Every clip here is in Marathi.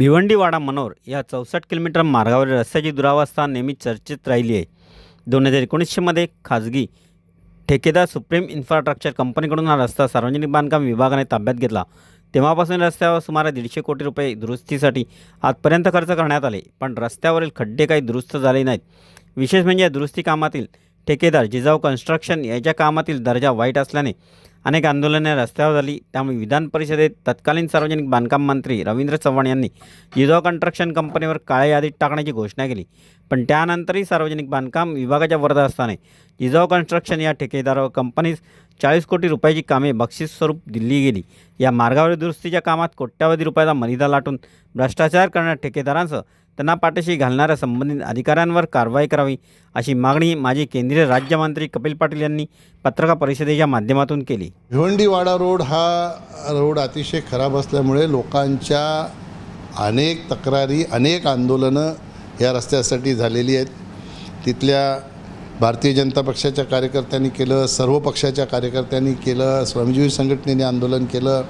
भिवंडीवाडा मनोर या चौसष्ट किलोमीटर मार्गावरील रस्त्याची दुरावस्था नेहमी चर्चेत राहिली आहे. दोन हजार एकोणीसशेमध्ये खाजगी ठेकेदार सुप्रीम इन्फ्रास्ट्रक्चर कंपनीकडून हा रस्ता सार्वजनिक बांधकाम विभागाने ताब्यात घेतला. तेव्हापासून रस्त्यावर सुमारे दीडशे कोटी रुपये दुरुस्तीसाठी आजपर्यंत खर्च करण्यात आले पण रस्त्यावरील खड्डे काही दुरुस्त झाले नाहीत. विशेष म्हणजे या दुरुस्ती कामातील ठेकेदार जिजाऊ कन्स्ट्रक्शन याच्या कामातील दर्जा वाईट असल्याने अनेक आंदोलने रस्त्यावर झाली. त्यामुळे विधान परिषदेत तत्कालीन सार्वजनिक बांधकाम मंत्री रवींद्र चव्हाण यांनी जिजाऊ कन्स्ट्रक्शन कंपनीवर काळ्या यादीत टाकण्याची घोषणा केली. पण त्यानंतरही सार्वजनिक बांधकाम विभागाच्या वरदास्ताने जिजाऊ कन्स्ट्रक्शन या ठेकेदारावर कंपनीस चाळीस कोटी रुपयाची कामे बक्षीस स्वरूप दिली गेली. या मार्गावरील दुरुस्तीच्या कामात कोट्यावधी रुपयाचा मनिदा लाटून भ्रष्टाचार करणाऱ्या ठेकेदारांसह त्यांना पाठीशी घालणाऱ्या संबंधित अधिकाऱ्यांवर कारवाई करावी अशी मागणी माजी केंद्रीय राज्यमंत्री कपिल पाटील यांनी पत्रकार परिषदेच्या माध्यमातून केली. भिवंडीवाडा रोड हा रोड अतिशय खराब असल्यामुळे लोकांच्या अनेक तक्रारी अनेक आंदोलनं या रस्त्यासाठी झालेली आहेत. तिथल्या भारतीय जनता पक्षाच्या कार्यकर्त्यांनी केलं सर्व पक्षाच्या कार्यकर्त्यांनी केलं श्रमजीवी संघटनेने आंदोलन केलं.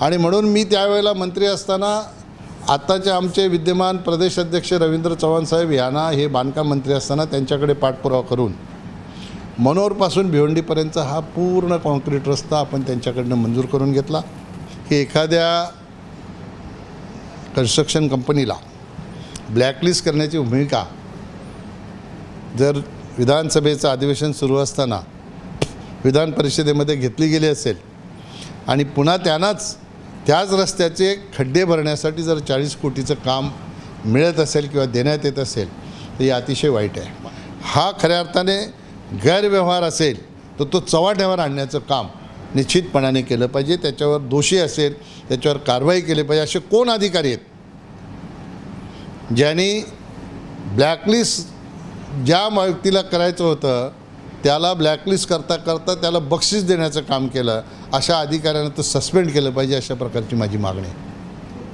आणि म्हणून मी त्यावेळेला मंत्री असताना आत्ताचे आमचे विद्यमान प्रदेश अध्यक्ष रवींद्र चव्हाण साहेब यांना हे बांधकाम मंत्री असताना त्यांच्याकडे पाठपुरावा करून मनोरपासून भिवंडीपर्यंतचा हा पूर्ण कॉन्क्रीट रस्ता आपण त्यांच्याकडनं मंजूर करून घेतला. की एखाद्या कन्स्ट्रक्शन कंपनीला ब्लॅकलिस्ट करण्याची भूमिका जर विधानसभेचं अधिवेशन सुरू असताना विधान परिषदेमध्ये घेतली गेली असेल आणि पुन्हा त्यांनाच त्याच रस्त्याचे खड्डे भरण्यासाठी जर चाळीस कोटीचं काम मिळत असेल किंवा देण्यात येत असेल तर हे अतिशय वाईट आहे. हा खऱ्या अर्थाने गैरव्यवहार असेल तर तो चव्हाट्यावर आणण्याचं काम निश्चितपणाने केलं पाहिजे. त्याच्यावर दोषी असेल त्याच्यावर कारवाई केली पाहिजे असे कोण अधिकारी आहेत? ज्यांनी ब्लॅकलिस्ट ज्या व्यक्तीला करायचं होतं त्याला ब्लॅकलिस्ट करता करता त्याला बक्षीस देण्याचं काम केलं अशा अधिकाऱ्यांना तर सस्पेंड केलं पाहिजे अशा प्रकारची माझी मागणी आहे.